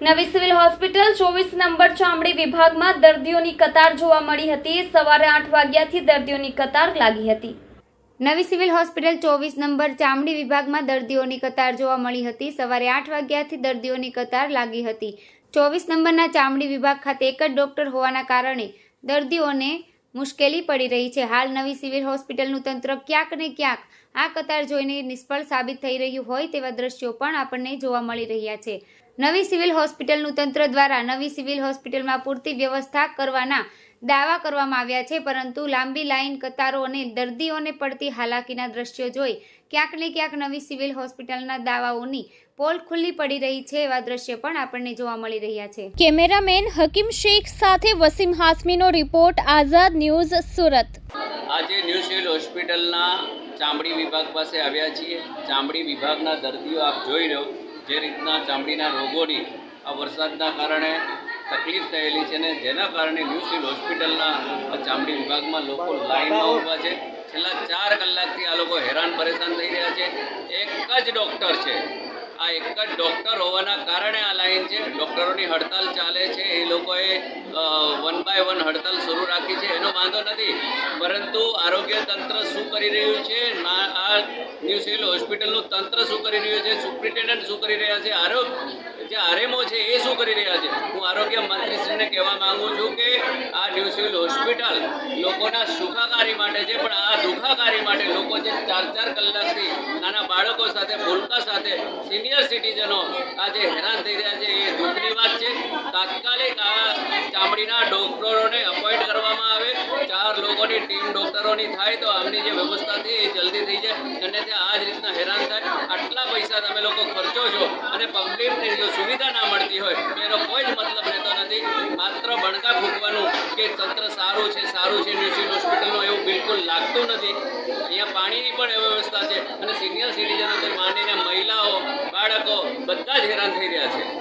નવી civil hospital ચોવીસ number ચામડી વિભાગમાં દર્દીઓની કતાર જોવા મળી હતી. સવારે આઠ વાગ્યાથી દર્દીઓની કતાર લાગી હતી. નવી સિવિલ હોસ્પિટલ ચોવીસ નંબર ચામડી વિભાગમાં દર્દીઓની કતાર જોવા મળી હતી. સવારે આઠ વાગ્યાથી દર્દીઓની કતાર લાગી હતી. ચોવીસ નંબરના ચામડી વિભાગ ખાતે એક જ ડોક્ટર હોવાના કારણે દર્દીઓને મુશ્કેલી પડી રહી છે. હાલ નવી સિવિલ હોસ્પિટલનું તંત્ર ક્યાંક ને ક્યાંક આ કતાર જોઈને નિષ્ફળ સાબિત થઈ રહ્યું હોય તેવા દ્રશ્યો પણ આપણને જોવા મળી રહ્યા છે. નવી સિવિલ હોસ્પિટલનું તંત્ર દ્વારા નવી સિવિલ હોસ્પિટલમાં પૂરતી વ્યવસ્થા કરવાના દાવા કરવામાં આવ્યા છે પરંતુ લાંબી લાઈન કતારો અને દર્દીઓને પડતી હાલાકીના દ્રશ્યો જોઈ ક્યાંક ને ક્યાંક નવી સિવિલ હોસ્પિટલના દાવાઓની પોલ ખુલ્લી પડી રહી છે એવા દ્રશ્ય પણ આપણને જોવા મળી રહ્યા છે. કેમેરામેન હકીમ શેખ સાથે વસીમ હાસમીનો રિપોર્ટ આઝાદ ન્યૂઝ સુરત. આજે ન્યૂ સિવિલ હોસ્પિટલના ચામડી વિભાગ પાસે આવ્યા છીએ. ચામડી વિભાગના દર્દીઓ આપ જોઈ રહ્યો જે રીતના ચામડીના રોગોની આ વરસાદના કારણે તકલીફ થયેલી છે ને જેના કારણે ન્યૂ સિવિલ હોસ્પિટલના ચામડી વિભાગમાં લોકો લાઈનમાં ઊભા છે. છેલ્લા ચાર કલાકથી આ લોકો હેરાન પરેશાન થઈ રહ્યા છે. એક જ ડૉક્ટર છે. આ એક જ ડૉક્ટર હોવાના કારણે આ લાઈન છે. ડૉક્ટરોની હડતાલ ચાલે છે. એ લોકોએ વન બાય વન હડતાલ શરૂ રાખી છે. એનો વાંધો નથી. પરંતુ આરોગ્ય તંત્ર શું કરી રહ્યું છે? આ ન્યૂ સિવિલ હોસ્પિટલનું તંત્ર શું કરી રહ્યું છે? સુપ્રિન્ટેન્ડન્ટ શું કરી રહ્યા છે? આરોગ્ય જે આરએમઓ છે, એ શું કરી રહ્યા છે? હું આરોગ્ય મંત્રીશ્રીને કહેવા માગું છું કે આ ન્યૂ સિવિલ હોસ્પિટલ લોકોના સુખાકારી માટે છે, પણ આ દુખાકારી માટે લોકો જે ચાર ચાર કલાકથી નાના બાળકો સાથે, ભૂલકા સાથે સિનિયર સિટીઝનો આજે હેરાન થઈ રહ્યા છે, એ દુઃખની વાત છે. તાત્કાલિક આ ચામડીના ડોક્ટરોને અપોઇન્ટ કરવામાં આવે. ચાર લોકોની ટીમ ડોક્ટરોની થાય તો આમની જે વ્યવસ્થા છે, એ જલ્દી થઈ જાય. અને ત્યાં આ જ રીતના હેરાન થાય. આટલા પૈસા તમે લોકો ખર્ચો છો અને પબ્લિકને જો સુવિધા ના મળતી હોય, તો એનો કોઈ જ મતલબ રહેતો નથી. માત્ર બણકા ફૂંકવાનું કે તંત્ર સારું છે સારું છે ન્યુસિલ હોસ્પિટલનું એવું બિલકુલ લાગતું નથી. અહીંયા પાણીની પણ વ્યવસ્થા છે અને સિનિયર સિટીઝનોથી માંડીને મહિલાઓ, બાળકો બધા જ હેરાન થઈ રહ્યા છે.